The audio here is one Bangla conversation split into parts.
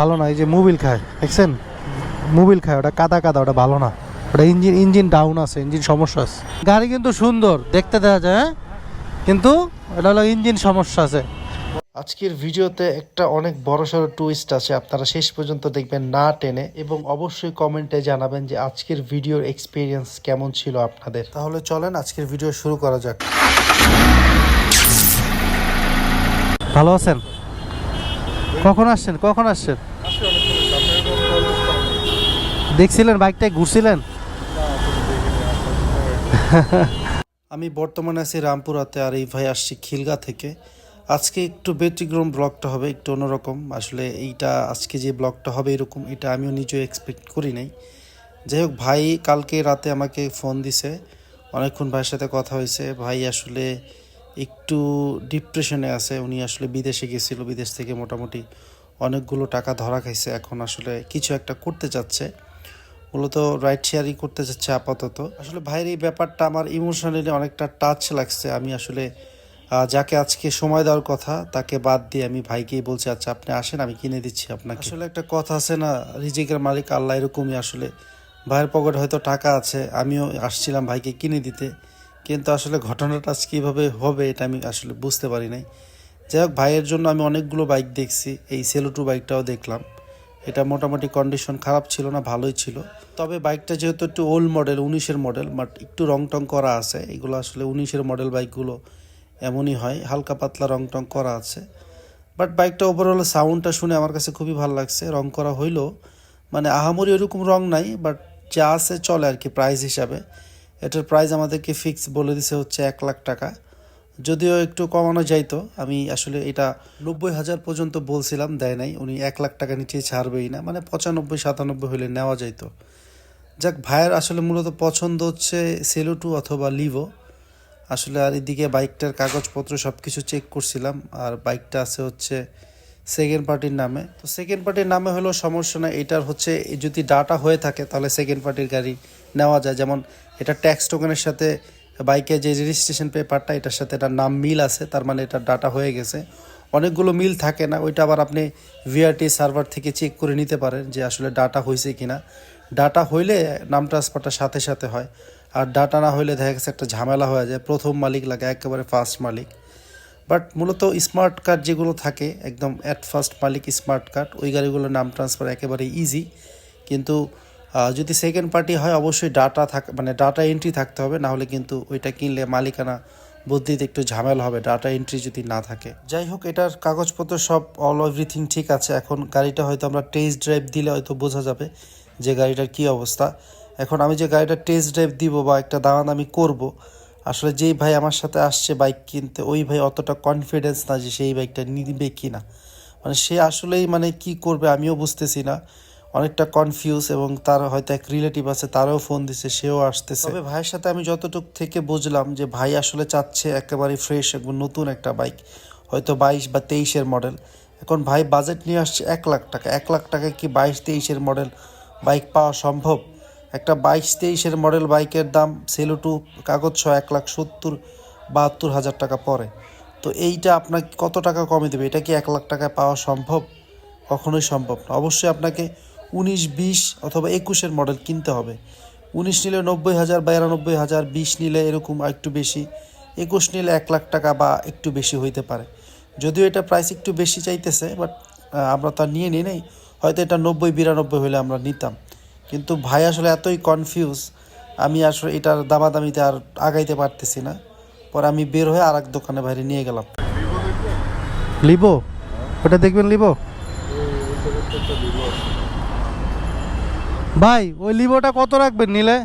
ভালো না এই যে মোবিল খায় দেখছেন? মোবিল খায় ওটা কাদা কাদা ওটা ভালো না। ওটা ইঞ্জিন ইঞ্জিন ডাউন আছে ইঞ্জিন সমস্যা আছে। গাড়ি কিন্তু সুন্দর দেখতে দেখা যায় হ্যাঁ? কিন্তু এটা হলো ইঞ্জিন সমস্যা আছে। আজকের ভিডিওতে একটা অনেক বড় সড়ো টুইস্ট আছে আপনারা শেষ পর্যন্ত দেখবেন না টেনে এবং অবশ্যই কমেন্টে জানাবেন যে আজকের ভিডিওর এক্সপিরিয়েন্স কেমন ছিল আপনাদের। তাহলে চলেন আজকের ভিডিও শুরু করা যাক। ভালো আছেন? কখন আসছেন? কখন আসছেন? দেখছিলেন বাইকটায় ঘুরছিলেন? আমি বর্তমানে আছি রামপুরাতে আর এই ভাই আসছি খিলগা থেকে। আজকে একটু ব্যতিক্রম ব্লগটা হবে, একটু অন্যরকম। আসলে এইটা আজকে যে ব্লগটা হবে এরকম, এটা আমিও নিজেও এক্সপেক্ট করি নাই। যাই হোক, ভাই কালকে রাতে আমাকে ফোন দিছে। অনেকক্ষণ ভাইয়ের সাথে কথা হয়েছে। ভাই আসলে একটু ডিপ্রেশনে আছে। উনি আসলে বিদেশে গেছিল, বিদেশ থেকে মোটামুটি অনেকগুলো টাকা ধরা খাইছে। এখন আসলে কিছু একটা করতে চাচ্ছে। মূলত রাইড শেয়ারই করতে চাচ্ছে আপাতত। আসলে ভাইয়ের এই ব্যাপারটা আমার ইমোশনালি অনেকটা টাচ লাগছে। আমি আসলে যাকে আজকে সময় দেওয়ার কথা, তাকে বাদ দিয়ে আমি ভাইকেই বলছি আচ্ছা আপনি আসেন, আমি কিনে দিচ্ছি আপনাকে। আসলে একটা কথা আছে না, রিজিকের মালিক আল্লাহ এরকমই আসলে। ভাইয়ের পকেটে হয়তো টাকা আছে, আমিও আসছিলাম ভাইকে কিনে দিতে। কিন্তু আসলে ঘটনাটা আজকে কীভাবে হবে, এটা আমি আসলে বুঝতে পারি নাই। যাই হোক, ভাইয়ের জন্য আমি অনেকগুলো বাইক দেখছি, এই সেলুটু বাইকটাও দেখলাম। এটা মোটামুটি কন্ডিশন খারাপ ছিল না, ভালোই ছিল। তবে বাইকটা যেহেতু একটু ওল্ড মডেল উনিশের মডেল বাট একটু রং টং করা আছে। এগুলো আসলে উনিশের মডেল বাইকগুলো এমনই হয়, হালকা পাতলা রং টং করা আছে। বাট বাইকটা ওভারঅল সাউন্ডটা শুনে আমার কাছে খুবই ভালো লাগছে, রং করা হইল মানে আহামরি ওরকম রং নাই বাট যা আছে চলে আর কি প্রাইস হিসাবে। এটার প্রাইস আমাদেরকে ফিক্স বলে দিছে হচ্ছে এক লাখ টাকা। যদিও একটু কমানো যাইতো, আমি আসলে এটা নব্বই হাজার পর্যন্ত বলছিলাম, দেয় নাই, উনি এক লাখ টাকা নিচে ছাড়বেই না মানে পঁচানব্বই, সাতানব্বই হলে নেওয়া যাইতো। যাক, ভাইয়ের আসলে মূলত পছন্দ হচ্ছে সেলুটু অথবা লিভো আসলে আর এদিকে বাইকটার কাগজপত্র সব কিছু চেক করছিলাম, আর বাইকটা আছে হচ্ছে সেকেন্ড পার্টির নামে। তো সেকেন্ড পার্টির নামে হলেও সমস্যা না এটার হচ্ছে যদি ডাটা হয়ে থাকে, তাহলে সেকেন্ড পার্টির গাড়ি নেওয়া যায়। যেমন এটা ট্যাক্স টোকেনের সাথে বাইকের যে রেজিস্ট্রেশন পেপারটা এটার সাথে এটার নাম মিল আছে, তার মানে এটা ডাটা হয়ে গেছে। অনেকগুলো মিল থাকে না, ওইটা আবার আপনি ভিআরটি সার্ভার থেকে চেক করে নিতে পারেন যে আসলে ডাটা হয়েছে কি না ডাটা হইলে নাম ট্রান্সফারটা সাথে সাথে হয়, আর ডাটা না হইলে দেখা গেছে একটা ঝামেলা হয়ে যায়, প্রথম মালিক লাগে, একেবারে ফার্স্ট মালিক। বাট মূলত স্মার্ট কার্ড যেগুলো থাকে, একদম অ্যাট ফার্স্ট মালিক স্মার্ট কার্ড ওই গাড়িগুলোর নাম ট্রান্সফার একেবারে ইজি কিন্তু যদি সেকেন্ড পার্টি হয়, অবশ্যই ডাটা থাক মানে ডাটা এন্ট্রি থাকতে হবে না হলে কিন্তু ওইটা কিনলে মালিকানা বুদ্ধিতে একটু ঝামেলা হবে ডাটা এন্ট্রি যদি না থাকে। যাই হোক, এটার কাগজপত্র সব অল এভরিথিং ঠিক আছে, এখন গাড়িটা হয়তো আমরা টেস্ট ড্রাইভ দিলে হয়তো বোঝা যাবে যে গাড়িটার কি অবস্থা। এখন আমি যে গাড়িটা টেস্ট ড্রাইভ দিব বা একটা দামাদামি করব, আসলে যেই ভাই আমার সাথে আসছে বাইক কিনতে, ওই ভাই অতটা কনফিডেন্স না যে সেই বাইকটা নিবে কি না মানে সে আসলেই মানে কি করবে, আমিও বুঝতেছি না। অনেকটা কনফিউজ এবং তার হয়তো এক রিলেটিভ আছে, তারও ফোন দিছে, সেও আসতেছে। তবে ভাইয়ের সাথে আমি যতটুকু থেকে বুঝলাম যে ভাই আসলে চাচ্ছে একেবারে ফ্রেশ একদম নতুন একটা বাইক হয়তো বাইশ বা তেইশের মডেল এখন ভাই বাজেট নিয়ে আসছে এক লাখ টাকা। এক লাখ টাকায় কি বাইশ, তেইশের মডেল বাইক পাওয়া সম্ভব? একটা বাইশ, তেইশের মডেল বাইকের দাম সেলুটু কাগজ সহ এক লাখ সত্তর, বাহাত্তর হাজার টাকা পড়ে। তো এইটা আপনাকে কত টাকা কমে দেবে? এটা কি এক লাখ টাকায় পাওয়া সম্ভব? কখনোই সম্ভব না। অবশ্যই আপনাকে উনিশ বিশ অথবা একুশের মডেল কিনতে হবে। উনিশ নিলে নব্বই হাজার বিরানব্বই হাজার বিশ নিলে এরকম একটু বেশি একুশ নিলে এক লাখ টাকা বা একটু বেশি হইতে পারে। যদিও এটা প্রাইস একটু বেশি চাইতেছে বাট আমরা তো আর নিয়ে নিই নেই হয়তো এটা নব্বই বিরানব্বই হলে আমরা নিতাম। কিন্তু ভাই আসলে এতই কনফিউজ আমি আসলে এটার দামাদামিতে আর আগাইতে পারতেছি না। পরে আমি বের হয়ে আর এক দোকানে বাইরে নিয়ে গেলাম। লিবো? ওটা দেখবেন লিবো? ভাই ওই লিভোটা কত রাখবেন নিলে?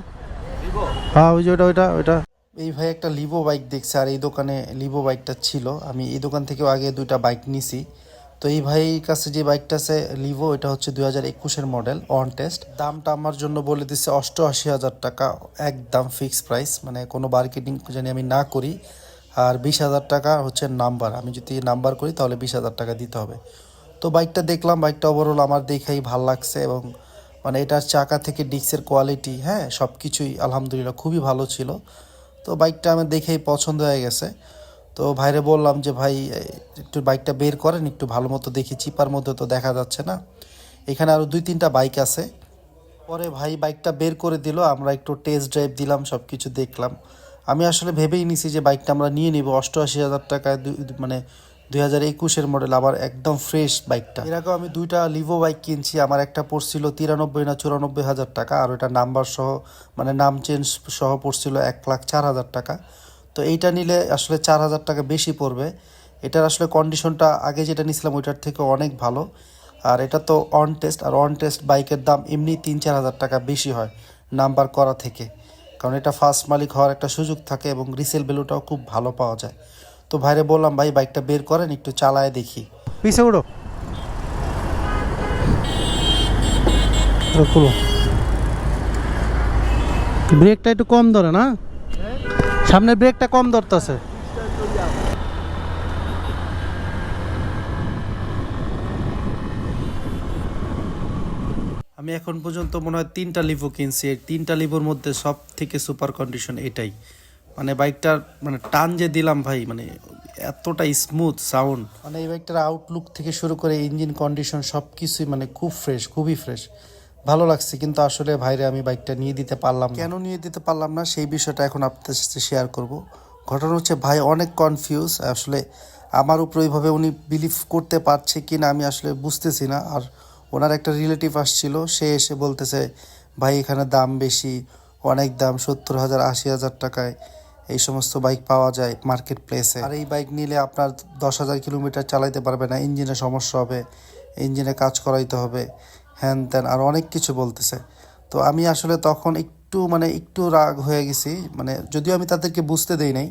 হ্যাঁ ওই যে ওটা ওইটা ওইটা। এই ভাই একটা লিভো বাইক দেখছে আর এই দোকানে লিভো বাইকটা ছিল। আমি এই দোকান থেকেও আগে দুইটা বাইক নিছি। তো এই ভাইয়ের কাছে যে বাইকটা আছে লিভো এটা হচ্ছে দুই হাজার একুশের মডেল অন টেস্ট দামটা আমার জন্য বলে দিচ্ছে অষ্টআশি হাজার টাকা একদম ফিক্স প্রাইস মানে কোনো মার্কেটিং জানি আমি না করি। আর বিশ হাজার টাকা হচ্ছে নাম্বার আমি যদি নাম্বার করি তাহলে বিশ হাজার টাকা দিতে হবে। তো বাইকটা দেখলাম বাইকটা ওভারঅল আমার দেখেই ভালো লাগছে এবং মানে এটার চাকা থেকে ডিস্কের কোয়ালিটি হ্যাঁ সব কিছুই আলহামদুলিল্লাহ খুবই ভালো ছিল। তো বাইকটা আমার দেখেই পছন্দ হয়ে গেছে। তো ভাইরে বললাম যে, ভাই, একটু বাইকটা বের করেন, একটু ভালো মতো দেখি চিপার মধ্যে তো দেখা যাচ্ছে না। এখানে আরও দুই তিনটা বাইক আছে। পরে ভাই বাইকটা বের করে দিল, আমরা একটু টেস্ট ড্রাইভ দিলাম সব কিছু দেখলাম। আমি আসলে ভেবেই নিছি যে বাইকটা আমরা নিয়ে নিব, অষ্টআশি হাজার টাকায় মানে দুই হাজার একুশের মডেল আবার একদম ফ্রেশ বাইকটা এর আগেও আমি দুইটা লিভো বাইক কিনছি, আমার একটা পড়ছিল তিরানব্বই না চুরানব্বই হাজার টাকা, আর ওটা নাম্বার সহ মানে নাম চেঞ্জ সহ পড়ছিল এক লাখ চার হাজার টাকা। তো এইটা নিলে আসলে চার হাজার টাকা বেশি পড়বে। এটার আসলে কন্ডিশনটা আগে যেটা নিছিলাম, ওইটার থেকে অনেক ভালো। আর এটা তো অন টেস্ট আর অন টেস্ট বাইকের দাম এমনি তিন চার হাজার টাকা বেশি হয় নাম্বার করা থেকে। কারণ এটা ফার্স্ট মালিক হওয়ার একটা সুযোগ থাকে এবং রিসেল ভ্যালুটাও খুব ভালো পাওয়া যায়। তো ভাইরে বললাম ভাই বাইকটা বের করেন একটু চালায় দেখি। পিছে উঠো। ব্রেকটা একটু কম ধরে না? সামনে ব্রেকটা কম ধরতেছে। আমি এখন পর্যন্ত মনে হয় তিনটা লিভো কিনছি। এই তিনটা লিভোর মধ্যে সব থেকে সুপার কন্ডিশন এটাই। মানে বাইকটার মানে টান যে দিলাম ভাই মানে এতটা স্মুথ সাউন্ড মানে এই বাইকটার আউটলুক থেকে শুরু করে ইঞ্জিন কন্ডিশন সব কিছুই মানে খুব ফ্রেশ খুবই ফ্রেশ ভালো লাগছে কিন্তু আসলে ভাইরে আমি বাইকটা নিয়ে দিতে পারলাম কেন নিয়ে দিতে পারলাম না? সেই বিষয়টা এখন আপনাদের সাথে শেয়ার করব। ঘটনা হচ্ছে ভাই অনেক কনফিউজ আসলে আমার উপর ওইভাবে উনি বিলিভ করতে পারছে কি না আমি আসলে বুঝতেছি না। আর ওনার একটা রিলেটিভ আসছিল সে এসে বলতেছে ভাই এখানে দাম বেশি অনেক দাম সত্তর হাজার আশি হাজার টাকায়। এই সমস্ত বাইক পাওয়া যায় মার্কেট প্লেসে আর এই বাইক নিলে আপনার দশ হাজার কিলোমিটার চালাইতে পারবে না ইঞ্জিনে সমস্যা হবে ইঞ্জিনে কাজ করাইতে হবে হ্যান ত্যান আর অনেক কিছু বলতেছে। তো আমি আসলে তখন একটু মানে একটু রাগ হয়ে গেছি মানে যদিও আমি তাদেরকে বুঝতে দেই নাই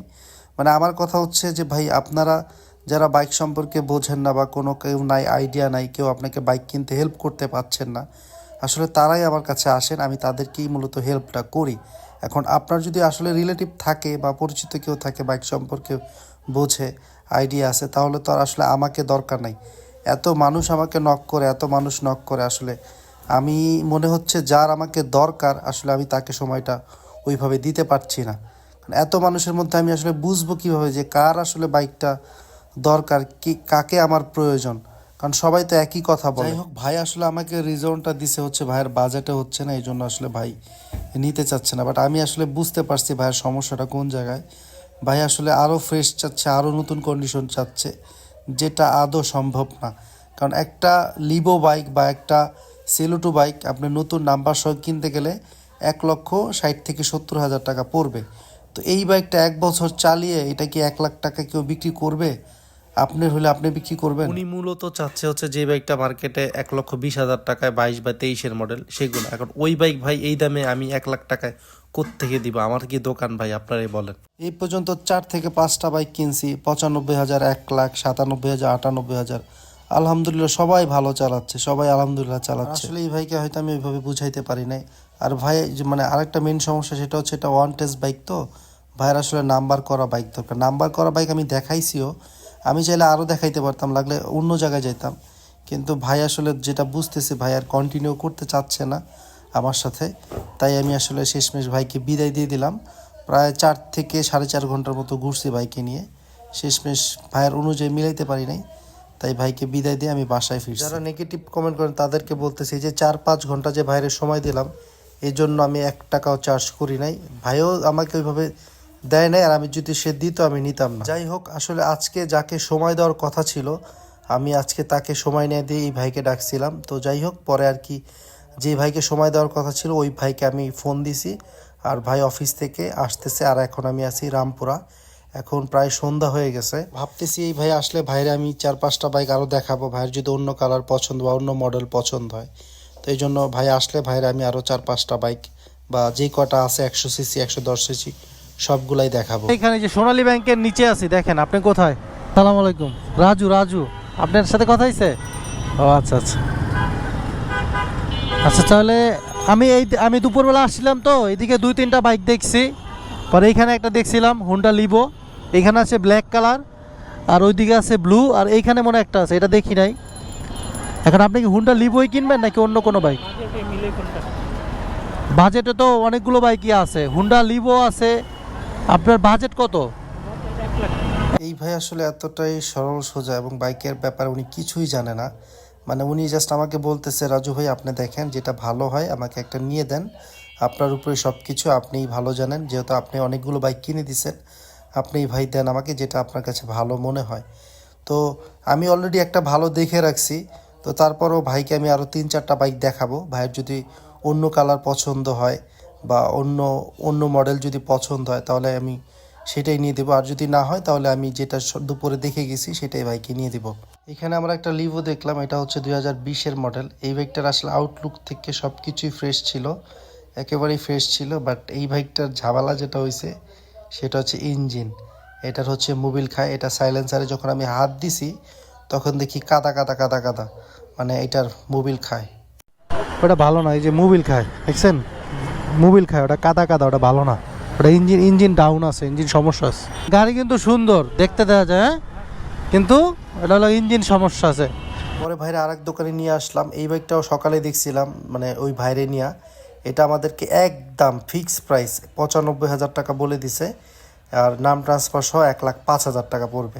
মানে আমার কথা হচ্ছে যে ভাই আপনারা যারা বাইক সম্পর্কে বোঝেন না বা কোনো কেউ নাই আইডিয়া নাই, কেউ আপনাকে বাইক কিনতে হেল্প করতে পারছেন না, আসলে তারাই আমার কাছে আসেন, আমি তাদেরকেই মূলত হেল্পটা করি। এখন আপনার যদি আসলে রিলেটিভ থাকে বা পরিচিত কেউ থাকে বাইক সম্পর্কে বোঝে আইডিয়া আছে, তাহলে তো আর আসলে আমাকে দরকার নাই। এত মানুষ আমাকে নক করে, এত মানুষ নক করে আসলে। আমি মনে হচ্ছে যার আমাকে দরকার আসলে আমি তাকে সময়টা ওইভাবে দিতে পারছি না। কারণ এত মানুষের মধ্যে আমি আসলে বুঝব কীভাবে যে কার আসলে বাইকটা দরকার, কি, কাকে আমার প্রয়োজন। কারণ সবাই তো একই কথা বলে। হোক, ভাই আসলে আমাকে রিজনটা দিছে হচ্ছে ভাইয়ের বাজেটে হচ্ছে না এই জন্য আসলে ভাই নিতে চাচ্ছে না। বাট আমি আসলে বুঝতে পারছি ভাইয়ের সমস্যাটা কোন জায়গায়। ভাই আসলে আরও ফ্রেশ চাচ্ছে আরও নতুন কন্ডিশন চাচ্ছে, যেটা আদৌ সম্ভব না। কারণ একটা লিবো বাইক বা একটা সেলুটু বাইক আপনি নতুন নাম্বার সহ কিনতে গেলে এক লক্ষ ষাট থেকে সত্তর হাজার টাকা পড়বে। তো এই বাইকটা এক বছর চালিয়ে এটা কি এক লাখ টাকা কেউ বিক্রি করবে? আপনার হলে আপনি বিক্রি করবেন? উনি মূলত চাচ্ছে হচ্ছে যে বাইকটা মার্কেটে এক লক্ষ বিশ হাজার টাকায় বাইশ বা তেইশের মডেল সেগুলো। এখন ওই বাইক ভাই এই দামে আমি এক লাখ টাকায় কোত্থেকে দিব? আমার কি দোকান ভাই? আপনারাই বলেন। এই পর্যন্ত চার থেকে পাঁচটা বাইক কিনছি পঁচানব্বই হাজার এক লাখ সাতানব্বই হাজার আটানব্বই হাজার। আলহামদুলিল্লাহ সবাই ভালো চালাচ্ছে সবাই আলহামদুলিল্লাহ চালাচ্ছে। আসলে এই ভাইকে হয়তো আমি ওইভাবে বুঝাইতে পারি নাই। আর ভাই যে মানে আরেকটা মেন সমস্যা সেটা হচ্ছে এটা ওয়ান টেস্ট বাইক তো। ভাইয়ের আসলে নাম্বার করা বাইক দরকার। নাম্বার করা বাইক আমি দেখাইছিও আমি চাইলে আরও দেখাইতে পারতাম, লাগলে অন্য জায়গায় যেতাম কিন্তু ভাই আসলে যেটা বুঝতেছে, ভাই আর কন্টিনিউ করতে চাচ্ছে না আমার সাথে। তাই আমি আসলে শেষমেশ ভাইকে বিদায় দিয়ে দিলাম। প্রায় চার থেকে সাড়ে চার ঘণ্টার মতো ঘুরছি ভাইকে নিয়ে। শেষমেশ ভাইয়ের অনুযায়ী মিলাইতে পারি নাই। তাই ভাইকে বিদায় দিয়ে আমি বাসায় ফিরছি। যারা নেগেটিভ কমেন্ট করেন, তাদেরকে বলতেছি যে চার পাঁচ ঘণ্টা যে ভাইয়ের সময় দিলাম এই জন্য আমি এক টাকাও চার্জ করি নাই। ভাইও আমাকে ওইভাবে দেয় নাই, আর আমি যদি সে দিত, আমি নিতাম না। যাই হোক, আসলে আজকে যাকে সময় দেওয়ার কথা ছিল, আমি আজকে তাকে সময় নিয়ে দিয়ে এই ভাইকে ডাকছিলাম। তো যাই হোক, পরে আর কি যে ভাইকে সময় দেওয়ার কথা ছিল, ওই ভাইকে আমি ফোন দিছি, আর ভাই অফিস থেকে আসতেছে, আর এখন আমি আছি রামপুরা। এখন প্রায় সন্ধ্যা হয়ে গেছে। ভাবতেছি এই ভাই আসলে ভাইরে আমি চার পাঁচটা বাইক আরও দেখাবো। ভাইয়ের যদি অন্য কালার পছন্দ বা অন্য মডেল পছন্দ হয়। তো এই জন্য ভাই আসলে ভাইরে আমি আরও চার পাঁচটা বাইক বা যে কটা আছে, একশো সিসি একশো দশ সিসি সবগুলাই দেখাবো। এখানে যে সোনালী ব্যাংকের নিচে আছি দেখেন আপনি কোথায়? সালাম আলাইকুম। রাজু রাজু আপনার সাথে কথা হয়েছে ও আচ্ছা আচ্ছা। আচ্ছা তাহলে আমি এই আমি দুপুরবেলা আসছিলাম তো এদিকে দুই তিনটা বাইক দেখছি। পরে এইখানে একটা দেখছিলাম হুন্ডা লিভো এখানে আছে ব্ল্যাক কালার আর ওইদিকে আছে ব্লু আর এইখানে মনে একটা আছে এটা দেখি নাই। এখন আপনি কি হুন্ডা লিভোই কিনবেন নাকি অন্য কোনো বাইক? বাজেটে তো অনেকগুলো বাইকই আছে হুন্ডা লিভো আছে আপনার বাজেট কত? এই ভাই আসলে এতটাই সরল, সোজা এবং বাইকের ব্যাপারে উনি কিছুই জানে না। মানে উনি জাস্ট আমাকে বলতেছে, রাজু ভাই, আপনি দেখেন যেটা ভালো হয়, আমাকে একটা নিয়ে দেন। আপনার উপরে সব কিছু আপনিই ভালো জানেন। যেহেতু আপনি অনেকগুলো বাইক কিনে দিছেন, আপনিই ভাই দেন আমাকে যেটা আপনার কাছে ভালো মনে হয়। তো আমি অলরেডি একটা ভালো দেখে রাখছি। তো তারপরও ভাইকে আমি আরও তিন চারটা বাইক দেখাবো। ভাইয়ের যদি অন্য কালার পছন্দ হয় বা অন্য অন্য মডেল যদি পছন্দ হয়, তাহলে আমি সেটাই নিয়ে দেবো। আর যদি না হয়, তাহলে আমি যেটা দুপুরে দেখে গেছি, সেটাই বাইকে নিয়ে দেবো। এখানে আমরা একটা লিভো দেখলাম, এটা হচ্ছে দুই হাজার বিশের মডেল এই বাইকটার আসলে আউটলুক থেকে সব কিছুই ফ্রেশ ছিল, একেবারেই ফ্রেশ ছিল বাট এই বাইকটার ঝামেলা যেটা হয়েছে সেটা হচ্ছে ইঞ্জিন এটার হচ্ছে মোবিল খায়, এটা সাইলেন্সারে যখন আমি হাত দিছি, তখন দেখি কাদা কাদা কাদা কাদা মানে এটার মোবিল খায়। ওটা ভালো না, এই যে মোবিল খায়, দেখছেন? মোবিল খায়, ওটা কাদা কাদা, ওটা ভালো না। ওটা ইঞ্জিন ইঞ্জিন ডাউন আছে, ইঞ্জিন সমস্যা আছে। গাড়ি কিন্তু সুন্দর, দেখতে দেওয়া যায় হ্যাঁ? কিন্তু এটা হলো ইঞ্জিন সমস্যা আছে। পরে ভাইরা আরেক দোকানে নিয়ে আসলাম, এই বাইকটাও সকালে দেখছিলাম মানে ওই ভাইরে নিয়া। এটা আমাদেরকে একদম ফিক্স প্রাইস পঁচানব্বই হাজার টাকা বলে দিছে, আর নাম ট্রান্সফার সহ এক লাখ পাঁচ হাজার টাকা পড়বে।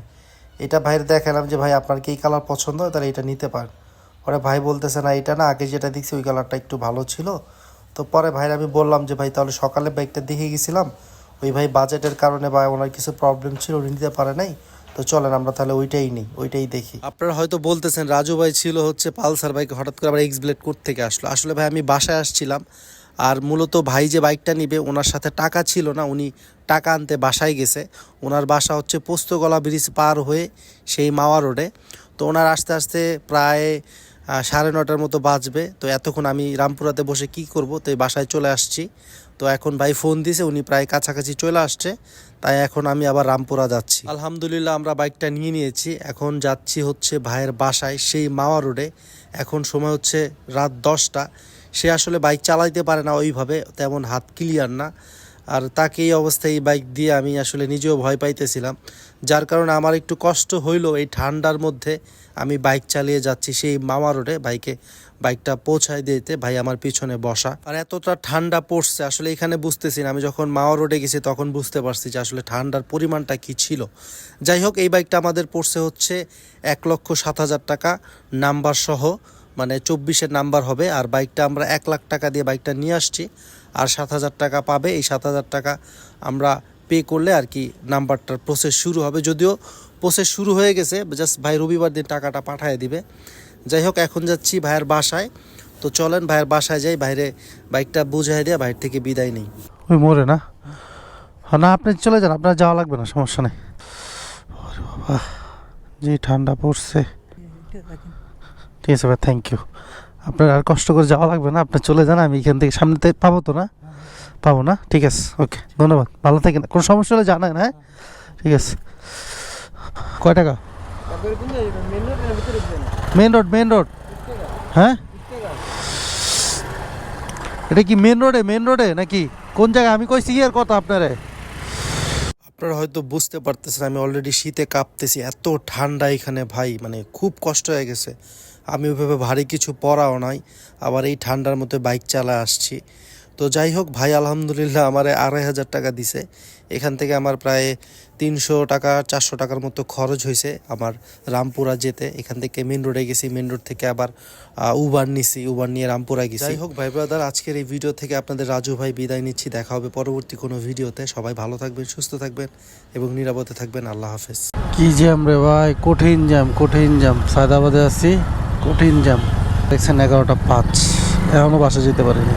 এটা ভাইয়ের দেখালাম যে, ভাই, আপনার কি কালার পছন্দ হয়? তাহলে এটা নিতে পারেন। পরে ভাই বলতেছে, না, এটা না, আগে যেটা দেখছি, ওই কালারটা একটু ভালো ছিল। তো পরে ভাইয়ের আমি বললাম যে, ভাই, তাহলে সকালে বাইকটা দেখে গেছিলাম। ওই ভাই বাজেটের কারণে বা ওনার কিছু প্রবলেম ছিল, উনি নিতে পারে নাই। তো চলেন, আমরা তাহলে ওইটাই নিই, ওইটাই দেখি। আপনারা হয়তো বলতেছেন, রাজু ভাই ছিল হচ্ছে পালসার বাইক হঠাৎ করে আবার এক্স ব্লেড কোর্ট থেকে আসলো? আসলে ভাই, আমি বাসায় আসছিলাম। আর মূলত ভাই যে বাইকটা নিবে, ওনার সাথে টাকা ছিল না, উনি টাকা আনতে বাসায় গেছে। ওনার বাসা হচ্ছে পোস্তগলা ব্রিজ পার হয়ে সেই মাওয়া রোডে। তো ওনার আস্তে আস্তে প্রায় সাড়ে নটার মতো বাজবে। তো এতক্ষণ আমি রামপুরাতে বসে কি করব, তো এই বাসায় চলে আসছি। তো এখন ভাই ফোন দিছে, উনি প্রায় কাছাকাছি চলে আসছে। তাই এখন আমি আবার রামপুরা যাচ্ছি। আলহামদুলিল্লাহ আমরা বাইকটা নিয়ে নিয়েছি। এখন যাচ্ছি হচ্ছে ভাইয়ের বাসায়, সেই মাওয়া রোডে। এখন সময় হচ্ছে রাত দশটা। সে আসলে বাইক চালাইতে পারে না ওইভাবে, তেমন হাত ক্লিয়ার না। আর তাকে এই অবস্থায় এই বাইক দিয়ে আমি আসলে নিজেও ভয় পাইতেছিলাম। যার কারণে আমার একটু কষ্ট হইল এই ঠান্ডার মধ্যে। আমি বাইক চালিয়ে যাচ্ছি সেই মামা রোডে বাইকে বাইকটা পৌঁছায় দিতে, ভাই আমার পিছনে বসা। আর এতটা ঠান্ডা পড়ছে, আসলে এখানে বুঝতেছি না। আমি যখন মাওয়া রোডে গেছি তখন বুঝতে পারছি যে আসলে ঠান্ডার পরিমাণটা কি ছিল। যাই হোক, এই বাইকটা আমাদের পড়ছে হচ্ছে এক লক্ষ সাত হাজার টাকা নাম্বার সহ মানে চব্বিশের নাম্বার হবে। আর বাইকটা আমরা এক লাখ টাকা দিয়ে বাইকটা নিয়ে আসছি। আর সাত হাজার টাকা পাবে। এই সাত হাজার টাকা আমরা পে করলে আর কি নাম্বারটার প্রসেস শুরু হবে। যদিও প্রসেস শুরু হয়ে গেছে জাস্ট ভাই রবিবার দিন টাকাটা পাঠিয়ে দিবে। যাই হোক এখন যাচ্ছি ভাইয়ের বাসায়। তো চলেন ভাইয়ের বাসায় যাই বাইরে বাইকটা বুঝাই দিয়ে বাইরে থেকে বিদায় নেই। ওই মোড়ে না? হ্যাঁ, না আপনি চলে যান আপনার যাওয়া লাগবে না সমস্যা নেই। বাবা যে ঠান্ডা পড়ছে। ঠিক আছে ভাই থ্যাংক ইউ আপনার আর কষ্ট করে যাওয়া লাগবে না আপনি চলে যান আমি এখান থেকে সামনে পাবো তো না? পাবো না? ঠিক আছে ওকে ধন্যবাদ ভালো থাকেন কোনো সমস্যা হলে জানান হ্যাঁ? ঠিক আছে। কয় টাকা? মেন রোড মেন রোড হ্যাঁ? এটা কি মেন রোডে মেন রোডে নাকি? কোন জায়গায়? আমি কইছি এর কথা আপনারে। আপনারা হয়তো বুঝতে পারতেছেন, আমি অলরেডি শীতে কাঁপতেছি, এত ঠান্ডা এখানে ভাই মানে খুব কষ্ট হয়ে গেছে। আমি ওইভাবে ভারী কিছু পরাও নাই, আবার এই ঠান্ডার মধ্যে বাইক চালা আসছি। তো যাই হোক ভাই আলহামদুলিল্লাহ আমার আড়াই হাজার টাকা দিছে। এখান থেকে আমার প্রায় তিনশো টাকা চারশো টাকার মতো খরচ হয়েছে আমার রামপুরা যেতে। এখান থেকে মেন রোডে গেছি মেন রোড থেকে আবার উবার নিছি উবার নিয়ে রামপুরা গেছি। যাই হোক ভাই ব্রাদার আজকের এই ভিডিও থেকে আপনাদের রাজু ভাই বিদায় নিচ্ছি। দেখা হবে পরবর্তী কোনো ভিডিওতে সবাই ভালো থাকবেন সুস্থ থাকবেন এবং নিরাপদে থাকবেন। আল্লাহ হাফেজ। কি জ্যাম রে ভাই কঠিন জ্যাম কঠিন জ্যাম। সায়দাবাদে আছি কঠিন জ্যাম। দেখছেন এগারোটা পাঁচ। এখনও বাসা যেতে পারিনি।